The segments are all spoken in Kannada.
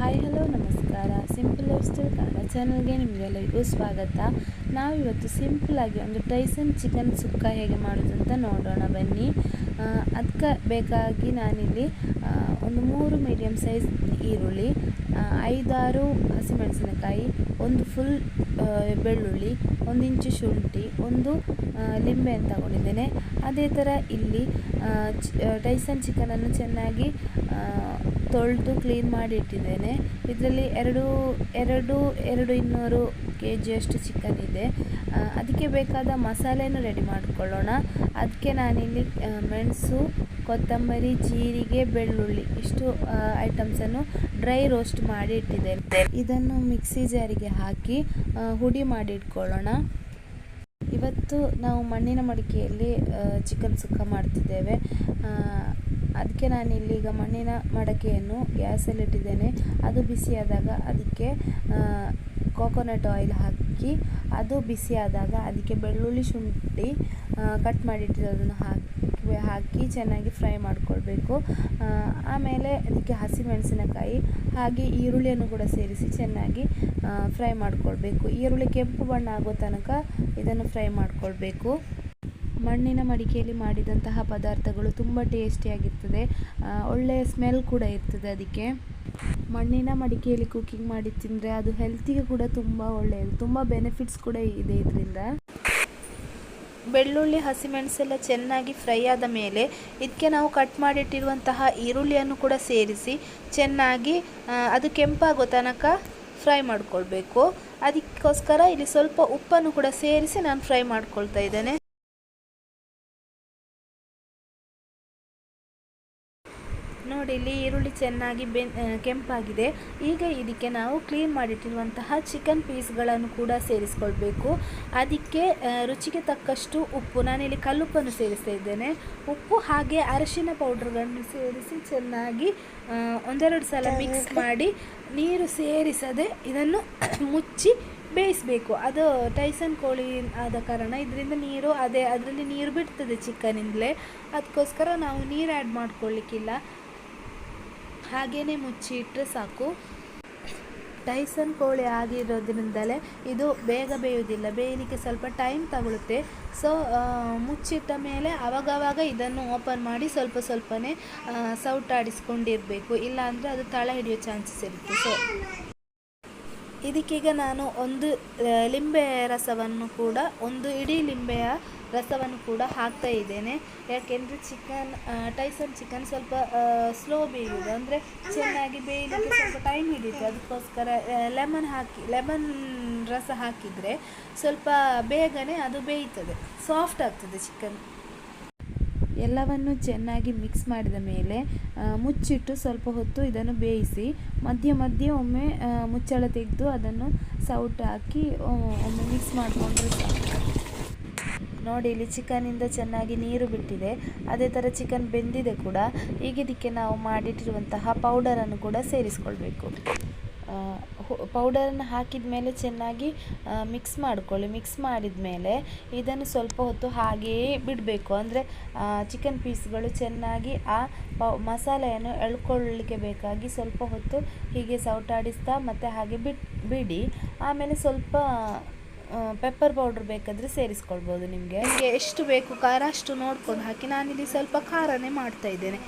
ಹಾಯ್, ಹಲೋ, ನಮಸ್ಕಾರ. ಸಿಂಪಲ್ ಲೈಫ್ ಸ್ಟೈಲ್ ಕನ್ನಡ ಚಾನಲ್ಗೆ ನಿಮಗೆಲ್ಲರಿಗೂ ಸ್ವಾಗತ. ನಾವಿವತ್ತು ಆಗಿ ಒಂದು ಟೈಸನ್ ಚಿಕನ್ ಸುಕ್ಕ ಹೇಗೆ ಮಾಡೋದು ಅಂತ ನೋಡೋಣ ಬನ್ನಿ. ಅದಕ್ಕೆ ಬೇಕಾಗಿ ನಾನಿಲ್ಲಿ ಒಂದು ಮೂರು ಮೀಡಿಯಮ್ ಸೈಜ್ ಈರುಳ್ಳಿ ಐದಾರು ಹಸಿಮೆಣಸಿನಕಾಯಿ ಒಂದು ಫುಲ್ ಬೆಳ್ಳುಳ್ಳಿ ಒಂದು ಇಂಚು ಶುಂಠಿ ಒಂದು ಲಿಂಬೆ ಲಿಂಬೆಯನ್ನು ತಗೊಂಡಿದ್ದೇನೆ. ಅದೇ ಥರ ಇಲ್ಲಿ ಟೈಸನ್ ಚಿಕನನ್ನು ಚೆನ್ನಾಗಿ ತೊಳೆದು ಕ್ಲೀನ್ ಮಾಡಿ ಇಟ್ಟಿದ್ದೇನೆ ಇದರಲ್ಲಿ ಎರಡು ಎರಡು ಎರಡು ಇನ್ನೂರು ಕೆ ಜಿಯಷ್ಟು ಚಿಕನ್ ಇದೆ ಅದಕ್ಕೆ ಬೇಕಾದ ಮಸಾಲೆಯನ್ನು ರೆಡಿ ಮಾಡಿಕೊಳ್ಳೋಣ. ಅದಕ್ಕೆ ನಾನಿಲ್ಲಿ ಆ, ಮೆಣಸು ಕೊತ್ತಂಬರಿ, ಜೀರಿಗೆ, ಬೆಳ್ಳುಳ್ಳಿ ಇಷ್ಟು ಐಟಮ್ಸನ್ನು ಡ್ರೈ ರೋಸ್ಟ್ ಮಾಡಿ ಇಟ್ಟಿದ್ದೇನೆ. ಇದನ್ನು ಮಿಕ್ಸಿ ಜಾರಿಗೆ ಹಾಕಿ ಹುಡಿ ಮಾಡಿ ಇಟ್ಕೊಳ್ಳೋಣ. ಇವತ್ತು ನಾವು ಮಣ್ಣಿನ ಮಡಿಕೆಯಲ್ಲಿ ಚಿಕನ್ ಸುಕ್ಕ ಮಾಡ್ತಿದ್ದೇವೆ. ಅದಕ್ಕೆ ನಾನು ಇಲ್ಲಿಗ ಮಣ್ಣಿನ ಮಡಕೆಯನ್ನು ಗ್ಯಾಸಲ್ಲಿಟ್ಟಿದ್ದೇನೆ ಅದು ಬಿಸಿಯಾದಾಗ ಅದಕ್ಕೆ ಕೋಕೋನಟ್ ಆಯಿಲ್ ಹಾಕಿ ಅದು ಬಿಸಿಯಾದಾಗ ಅದಕ್ಕೆ ಬೆಳ್ಳುಳ್ಳಿ ಶುಂಠಿ ಕಟ್ ಮಾಡಿಟ್ಟಿರೋದನ್ನು ಹಾಕಿ ಹಾಕಿ ಚೆನ್ನಾಗಿ ಫ್ರೈ ಮಾಡಿಕೊಳ್ಬೇಕು. ಆಮೇಲೆ ಅದಕ್ಕೆ ಹಸಿಮೆಣಸಿನಕಾಯಿ, ಹಾಗೆ ಈರುಳ್ಳಿಯನ್ನು ಕೂಡ ಸೇರಿಸಿ ಚೆನ್ನಾಗಿ ಫ್ರೈ ಮಾಡಿಕೊಳ್ಬೇಕು. ಈರುಳ್ಳಿ ಕೆಂಪು ಬಣ್ಣ ಆಗೋ ತನಕ ಇದನ್ನು ಫ್ರೈ ಮಾಡಿಕೊಳ್ಬೇಕು. ಮಣ್ಣಿನ ಮಡಿಕೆಯಲ್ಲಿ ಮಾಡಿದಂತಹ ಪದಾರ್ಥಗಳು ತುಂಬ ಟೇಸ್ಟಿಯಾಗಿರ್ತದೆ ಒಳ್ಳೆಯ ಸ್ಮೆಲ್ ಕೂಡ ಇರ್ತದೆ ಅದಕ್ಕೆ. ಮಣ್ಣಿನ ಮಡಿಕೆಯಲ್ಲಿ ಕುಕ್ಕಿಂಗ್ ಮಾಡಿ ತಿಂದರೆ ಅದು ಹೆಲ್ತಿಗೆ ಕೂಡ ತುಂಬ ಒಳ್ಳೆಯದು. ತುಂಬ ಬೆನಿಫಿಟ್ಸ್ ಕೂಡ ಇದೆ ಇದರಿಂದ. ಬೆಳ್ಳುಳ್ಳಿ, ಹಸಿಮೆಣಸೆಲ್ಲ ಚೆನ್ನಾಗಿ ಫ್ರೈ ಆದ ಮೇಲೆ ಇದಕ್ಕೆ ನಾವು ಕಟ್ ಮಾಡಿಟ್ಟಿರುವಂತಹ ಈರುಳ್ಳಿಯನ್ನು ಕೂಡ ಸೇರಿಸಿ ಚೆನ್ನಾಗಿ ಅದು ಕೆಂಪಾಗೋ ತನಕ ಫ್ರೈ ಮಾಡಿಕೊಳ್ಬೇಕು. ಅದಕ್ಕೋಸ್ಕರ ಇಲ್ಲಿ ಸ್ವಲ್ಪ ಉಪ್ಪನ್ನು ಕೂಡ ಸೇರಿಸಿ ನಾನು ಫ್ರೈ ಮಾಡ್ಕೊಳ್ತಾ ಇದ್ದೇನೆ. ನೋಡಿ ಇಲ್ಲಿ ಈರುಳ್ಳಿ ಚೆನ್ನಾಗಿ ಬೆನ್ ಕೆಂಪಾಗಿದೆ. ಈಗ ಇದಕ್ಕೆ ನಾವು ಕ್ಲೀನ್ ಮಾಡಿಟ್ಟಿರುವಂತಹ ಚಿಕನ್ ಪೀಸ್ಗಳನ್ನು ಕೂಡ ಸೇರಿಸ್ಕೊಳ್ಬೇಕು. ಅದಕ್ಕೆ ರುಚಿಗೆ ತಕ್ಕಷ್ಟು ಉಪ್ಪು. ನಾನಿಲ್ಲಿ ಕಲ್ಲುಪ್ಪನ್ನು ಸೇರಿಸ್ತಾ ಇದ್ದೇನೆ. ಉಪ್ಪು ಹಾಗೆ ಅರಿಶಿನ ಪೌಡ್ರ್ಗಳನ್ನು ಸೇರಿಸಿ ಚೆನ್ನಾಗಿ ಒಂದೆರಡು ಸಲ ಮಿಕ್ಸ್ ಮಾಡಿ ನೀರು ಸೇರಿಸದೆ ಇದನ್ನು ಮುಚ್ಚಿ ಬೇಯಿಸಬೇಕು. ಅದು ಟೈಸನ್ ಕೋಳಿ ಆದ ಕಾರಣ ಇದರಿಂದ ನೀರು ಅದೇ ಅದರಲ್ಲಿ ನೀರು ಬಿಡ್ತದೆ ಚಿಕನಿಂದಲೇ ಅದಕ್ಕೋಸ್ಕರ ನಾವು ನೀರು ಆ್ಯಡ್ ಮಾಡ್ಕೊಳ್ಳಿಕ್ಕಿಲ್ಲ ಹಾಗೇ ಮುಚ್ಚಿ ಇಟ್ಟರೆ ಸಾಕು. ಟೈಸನ್ ಕೋಳಿ ಆಗಿರೋದ್ರಿಂದಲೇ ಇದು ಬೇಗ ಬೇಯುವುದಿಲ್ಲ. ಬೇಯಲಿಕ್ಕೆ ಸ್ವಲ್ಪ ಟೈಮ್ ತಗೊಳುತ್ತೆ. ಸೊ ಮುಚ್ಚಿಟ್ಟ ಮೇಲೆ ಅವಾಗವಾಗ ಇದನ್ನು ಓಪನ್ ಮಾಡಿ ಸ್ವಲ್ಪ ಸ್ವಲ್ಪನೇ ಸೌಟಾಡಿಸ್ಕೊಂಡಿರಬೇಕು ಇಲ್ಲಾಂದರೆ ಅದು ತಳ ಹಿಡಿಯೋ ಚಾನ್ಸಸ್ ಇರುತ್ತೆ. ಸೊ ಇದಕ್ಕೀಗ ನಾನು ಒಂದು ಲಿಂಬೆ ರಸವನ್ನು ಕೂಡ, ಒಂದು ಇಡೀ ಲಿಂಬೆಯ ರಸವನ್ನು ಕೂಡ ಹಾಕ್ತಾ ಇದ್ದೇನೆ. ಯಾಕೆಂದರೆ ಚಿಕನ್ ಟೈಸನ್ ಚಿಕನ್ ಸ್ವಲ್ಪ ಸ್ಲೋ ಬೇಯಿದೆ ಅಂದರೆ ಚೆನ್ನಾಗಿ ಬೇಯಲಿಕ್ಕೆ ಸ್ವಲ್ಪ ಟೈಮ್ ಹಿಡಿಯುತ್ತೆ. ಅದಕ್ಕೋಸ್ಕರ ಲೆಮನ್ ಹಾಕಿ ಲೆಮನ್ ರಸ ಹಾಕಿದರೆ ಸ್ವಲ್ಪ ಬೇಗನೆ ಅದು ಬೇಯ್ತದೆ. ಸಾಫ್ಟ್ ಆಗ್ತದೆ ಚಿಕನ್. ಎಲ್ಲವನ್ನು ಚೆನ್ನಾಗಿ ಮಿಕ್ಸ್ ಮಾಡಿದ ಮೇಲೆ ಮುಚ್ಚಿಟ್ಟು ಸ್ವಲ್ಪ ಹೊತ್ತು ಇದನ್ನು ಬೇಯಿಸಿ, ಮಧ್ಯ ಮಧ್ಯೆ ಒಮ್ಮೆ ಮುಚ್ಚಳ ತೆಗೆದು ಅದನ್ನು ಸೌಟ್ ಹಾಕಿ ಒಮ್ಮೆ ಮಿಕ್ಸ್ ಮಾಡಿಕೊಂಡ್ರೆ ನೋಡಿ, ಇಲ್ಲಿ ಚಿಕನಿಂದ ಚೆನ್ನಾಗಿ ನೀರು ಬಿಟ್ಟಿದೆ. ಅದೇ ಥರ ಚಿಕನ್ ಬೆಂದಿದೆ ಕೂಡ. ಈಗ ಇದಕ್ಕೆ ನಾವು ಮಾಡಿಟ್ಟಿರುವಂತಹ ಪೌಡರನ್ನು ಕೂಡ ಸೇರಿಸ್ಕೊಳ್ಬೇಕು. ಪೌಡರನ್ನು ಹಾಕಿದ ಮೇಲೆ ಚೆನ್ನಾಗಿ ಮಿಕ್ಸ್ ಮಾಡಿಕೊಳ್ಳಿ. ಮಿಕ್ಸ್ ಮಾಡಿದ ಮೇಲೆ ಇದನ್ನು ಸ್ವಲ್ಪ ಹೊತ್ತು ಹಾಗೆಯೇ ಬಿಡಬೇಕು. ಅಂದರೆ ಚಿಕನ್ ಪೀಸ್ಗಳು ಚೆನ್ನಾಗಿ ಆ ಪೌ, ಮಸಾಲೆಯನ್ನು ಎಳ್ಕೊಳ್ಳಲಿಕ್ಕೆ ಬೇಕಾಗಿ ಸ್ವಲ್ಪ ಹೊತ್ತು ಹೀಗೆ ಸೌಟಾಡಿಸ್ತಾ ಮತ್ತು ಹಾಗೆ ಬಿಡಿ. ಆಮೇಲೆ ಸ್ವಲ್ಪ ಪೆಪ್ಪರ್ ಪೌಡ್ರ್ ಬೇಕಾದರೆ ಸೇರಿಸ್ಕೊಳ್ಬೋದು ನಿಮಗೆ. ನಿಮಗೆ ಎಷ್ಟು ಬೇಕು ಖಾರ ಅಷ್ಟು ನೋಡ್ಕೊಂಡು ಹಾಕಿ. ನಾನಿಲ್ಲಿ ಸ್ವಲ್ಪ ಖಾರನೇ ಮಾಡ್ತಾ ಇದ್ದೇನೆ.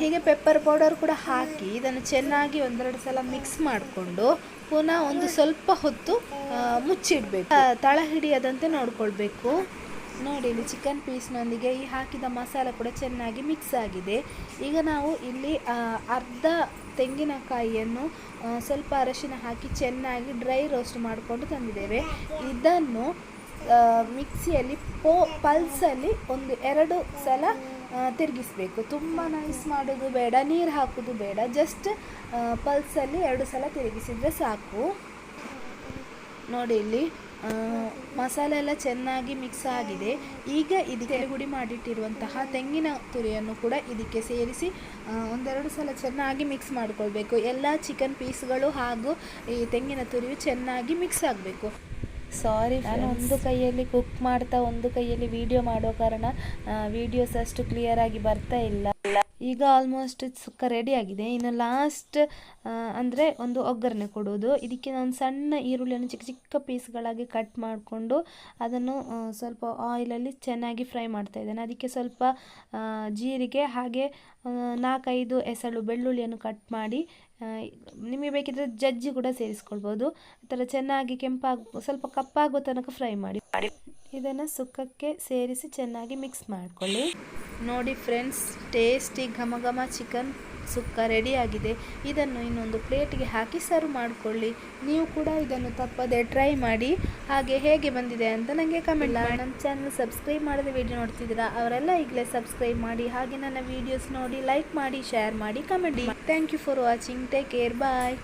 ಹೀಗೆ ಪೆಪ್ಪರ್ ಪೌಡರ್ ಕೂಡ ಹಾಕಿ ಇದನ್ನು ಚೆನ್ನಾಗಿ ಒಂದೆರಡು ಸಲ ಮಿಕ್ಸ್ ಮಾಡಿಕೊಂಡು ಪುನಃ ಒಂದು ಸ್ವಲ್ಪ ಹೊತ್ತು ಮುಚ್ಚಿಡಬೇಕು. ತಳ ಹಿಡಿಯದಂತೆ ನೋಡ್ಕೊಳ್ಬೇಕು. ನೋಡಿ, ಇಲ್ಲಿ ಚಿಕನ್ ಪೀಸ್ನೊಂದಿಗೆ ಈ ಹಾಕಿದ ಮಸಾಲ ಕೂಡ ಚೆನ್ನಾಗಿ ಮಿಕ್ಸ್ ಆಗಿದೆ. ಈಗ ನಾವು ಇಲ್ಲಿ ಅರ್ಧ ತೆಂಗಿನಕಾಯಿಯನ್ನು ಸ್ವಲ್ಪ ಅರಶಿನ ಹಾಕಿ ಚೆನ್ನಾಗಿ ಡ್ರೈ ರೋಸ್ಟ್ ಮಾಡಿಕೊಂಡು ತಂದಿದ್ದೇವೆ. ಇದನ್ನು ಮಿಕ್ಸಿಯಲ್ಲಿ ಪೋ ಪಲ್ಸಲ್ಲಿ ಒಂದು ಎರಡು ಸಲ ತಿರುಗಿಸ್ಬೇಕು. ತುಂಬ ನೈಸ್ ಮಾಡೋದು ಬೇಡ, ನೀರು ಹಾಕೋದು ಬೇಡ ಜಸ್ಟ್ ಪಲ್ಸಲ್ಲಿ ಎರಡು ಸಲ ತಿರುಗಿಸಿದರೆ ಸಾಕು. ನೋಡಿ ಇಲ್ಲಿ ಮಸಾಲೆ ಎಲ್ಲ ಚೆನ್ನಾಗಿ ಮಿಕ್ಸ್ ಆಗಿದೆ. ಈಗ ಇದಕ್ಕೆ ಹುಡಿ ಮಾಡಿಟ್ಟಿರುವಂತಹ ತೆಂಗಿನ ತುರಿಯನ್ನು ಕೂಡ ಇದಕ್ಕೆ ಸೇರಿಸಿ ಒಂದೆರಡು ಸಲ ಚೆನ್ನಾಗಿ ಮಿಕ್ಸ್ ಮಾಡಿಕೊಳ್ಬೇಕು. ಎಲ್ಲ ಚಿಕನ್ ಪೀಸ್ಗಳು ಹಾಗೂ ಈ ತೆಂಗಿನ ತುರಿಯು ಚೆನ್ನಾಗಿ ಮಿಕ್ಸ್ ಆಗಬೇಕು. ಸಾರಿ ನಾನು ಒಂದು ಕೈಯಲ್ಲಿ ಕುಕ್ ಮಾಡ್ತಾ ಒಂದು ಕೈಯಲ್ಲಿ ವಿಡಿಯೋ ಮಾಡೋ ಕಾರಣ ವಿಡಿಯೋಸ್ ಅಷ್ಟು ಕ್ಲಿಯರ್ ಆಗಿ ಬರ್ತಾ ಇಲ್ಲ. ಈಗ ಆಲ್ಮೋಸ್ಟ್ ಸುಕ್ಕ ರೆಡಿ ಆಗಿದೆ. ಇನ್ನು ಲಾಸ್ಟ್ ಅಂದರೆ ಒಂದು ಒಗ್ಗರಣೆ ಕೊಡೋದು ಇದಕ್ಕೆ ನಾನು ಸಣ್ಣ ಈರುಳ್ಳಿಯನ್ನು ಚಿಕ್ಕ ಚಿಕ್ಕ ಪೀಸ್ಗಳಾಗಿ ಕಟ್ ಮಾಡಿಕೊಂಡು ಅದನ್ನು ಸ್ವಲ್ಪ ಆಯಿಲಲ್ಲಿ ಚೆನ್ನಾಗಿ ಫ್ರೈ ಮಾಡ್ತಾ ಇದ್ದೇನೆ. ಅದಕ್ಕೆ ಸ್ವಲ್ಪ ಜೀರಿಗೆ ಹಾಗೆ ನಾಲ್ಕೈದು ಎಸಳು ಬೆಳ್ಳುಳ್ಳಿಯನ್ನು ಕಟ್ ಮಾಡಿ ನಿಮಗೆ ಬೇಕಿದ್ರೆ ಜಜ್ಜಿ ಕೂಡ ಸೇರಿಸ್ಕೊಳ್ಬೋದು. ಆ ಚೆನ್ನಾಗಿ ಕೆಂಪಾಗ, ಸ್ವಲ್ಪ ಕಪ್ಪಾಗೋ ತನಕ ಫ್ರೈ ಮಾಡಿ. ಇದನ್ನು ಸುಕ್ಕಕ್ಕೆ ಸೇರಿಸಿ ಚೆನ್ನಾಗಿ ಮಿಕ್ಸ್ ಮಾಡಿಕೊಳ್ಳಿ. ನೋಡಿ ಫ್ರೆಂಡ್ಸ್ ಟೇಸ್ಟಿ ಘಮ ಘಮ ಚಿಕನ್ ಸುಕ್ಕ ರೆಡಿಯಾಗಿದೆ. ಇದನ್ನು ಇನ್ನೊಂದು ಪ್ಲೇಟಿಗೆ ಹಾಕಿ ಸರ್ವ್ ಮಾಡಿಕೊಳ್ಳಿ. ನೀವು ಕೂಡ ಇದನ್ನು ತಪ್ಪದೆ ಟ್ರೈ ಮಾಡಿ. ಹಾಗೆ ಹೇಗೆ ಬಂದಿದೆ ಅಂತ ನನಗೆ ಕಮೆಂಟ್ ಮಾಡಿ. ನಮ್ಮ ಚಾನಲ್ ಸಬ್ಸ್ಕ್ರೈಬ್ ಮಾಡದೆ ವಿಡಿಯೋ ನೋಡ್ತಿದ್ದೀರಾ? ಅವರೆಲ್ಲ ಈಗಲೇ ಸಬ್ಸ್ಕ್ರೈಬ್ ಮಾಡಿ. ಹಾಗೆ ನನ್ನ ವೀಡಿಯೋಸ್ ನೋಡಿ ಲೈಕ್ ಮಾಡಿ ಶೇರ್ ಮಾಡಿ comment thank you for watching take care bye